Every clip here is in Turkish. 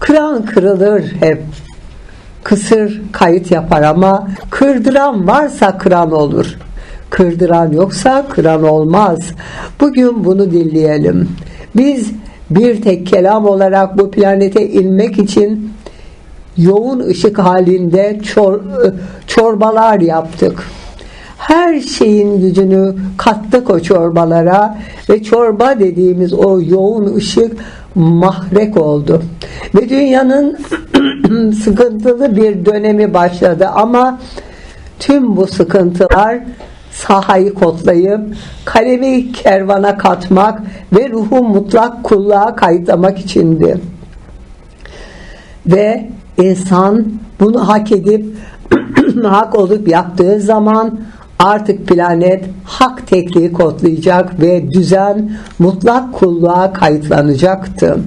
Kıran kırılır hep. Kısır kayıt yapar ama kırdıran varsa kıran olur. Kırdıran yoksa kıran olmaz. Bugün bunu dinleyelim. Biz bir tek kelam olarak bu planete inmek için yoğun ışık halinde çor, çorbalar yaptık. Her şeyin gücünü kattık o çorbalara ve çorba dediğimiz o yoğun ışık mahrek oldu. Ve dünyanın sıkıntılı bir dönemi başladı ama tüm bu sıkıntılar sahayı kotlayıp kalemi kervana katmak ve ruhu mutlak kulluğa kayıtlamak içindi. Ve insan bunu hak edip hak olup yaptığı zaman artık planet hak tekliği kodlayacak ve düzen mutlak kulluğa kayıtlanacaktı.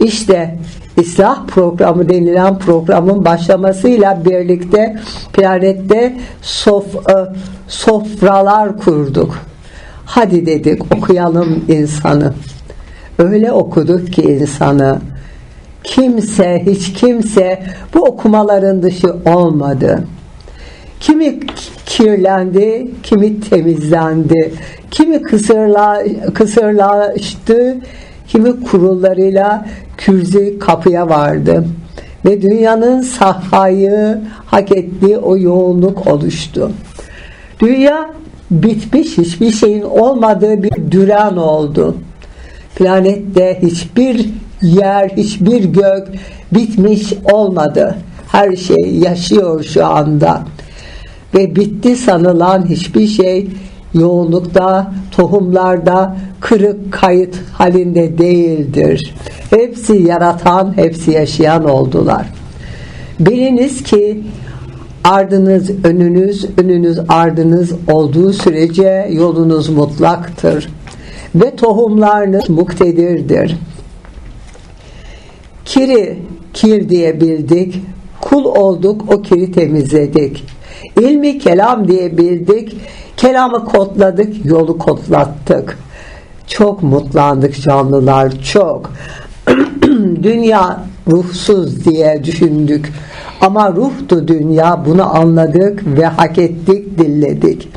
İşte İslah programı denilen programın başlamasıyla birlikte planette sof, e, sofralar kurduk. Hadi dedik okuyalım insanı. Öyle okuduk ki insanı. Kimse, hiç kimse bu okumaların dışı olmadı. Kimi kirlendi, kimi temizlendi, kimi kısırla, kısırlaştı, kimi kurullarıyla kürzi kapıya vardı ve dünyanın sahayı hak ettiği o yoğunluk oluştu. Dünya bitmiş hiçbir şeyin olmadığı bir düren oldu. Planette hiçbir yer, hiçbir gök bitmiş olmadı. Her şey yaşıyor şu anda. Ve bitti sanılan hiçbir şey yoğunlukta, tohumlarda kırık kayıt halinde değildir. Hepsi yaratan, hepsi yaşayan oldular. Biliniz ki ardınız önünüz, önünüz ardınız olduğu sürece yolunuz mutlaktır ve tohumlarınız muktedirdir. Kiri kir diye bildik, kul olduk o kiri temizledik. İlmi kelam diye bildik, kelamı kodladık, yolu kodlattık. Çok mutlandık canlılar, çok. dünya ruhsuz diye düşündük. Ama ruhtu dünya, bunu anladık ve hak ettik, dilledik.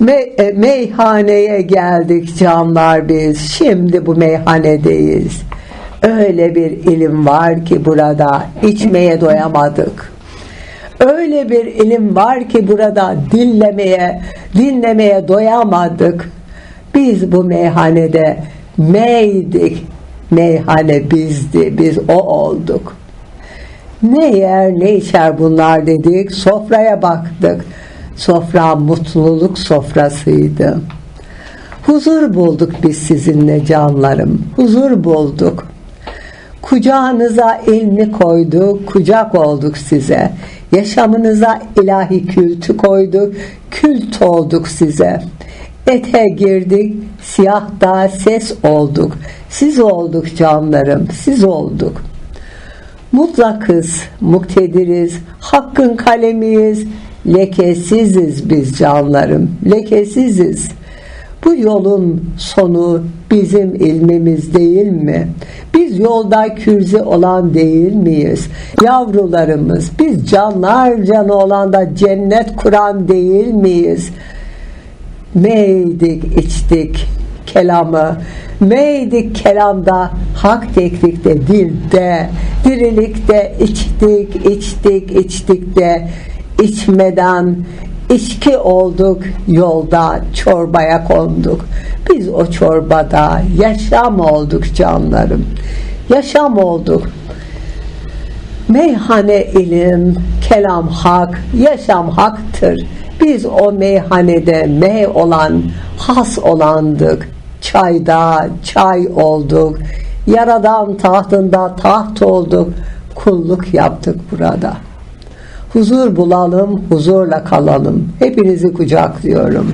Me e, meyhaneye geldik canlar biz. Şimdi bu meyhanedeyiz. Öyle bir ilim var ki burada içmeye doyamadık. Öyle bir ilim var ki burada dinlemeye, dinlemeye doyamadık. Biz bu meyhanede meydik. Meyhane bizdi, biz o olduk. Ne yer ne içer bunlar dedik, sofraya baktık. Sofra mutluluk sofrasıydı. Huzur bulduk biz sizinle canlarım, huzur bulduk. Kucağınıza ilmi koyduk, kucak olduk size. Yaşamınıza ilahi kültü koyduk, kült olduk size. Ete girdik, siyahta ses olduk. Siz olduk canlarım, siz olduk. Mutlakız, muktediriz, hakkın kalemiyiz, lekesiziz biz canlarım, lekesiziz. Bu yolun sonu bizim ilmimiz değil mi? Biz yolda kürze olan değil miyiz? Yavrularımız, biz canlar canı olan da cennet kuran değil miyiz? Meydik, içtik kelamı, meydik kelamda, hak teklikte, dilde, dirilikte, içtik, içtik, içtik de, içmeden, içki olduk yolda çorbaya konduk. Biz o çorbada yaşam olduk canlarım. Yaşam olduk. Meyhane ilim, kelam hak, yaşam haktır. Biz o meyhanede mey olan, has olandık. Çayda çay olduk. Yaradan tahtında taht olduk. Kulluk yaptık burada. Huzur bulalım, huzurla kalalım. Hepinizi kucaklıyorum.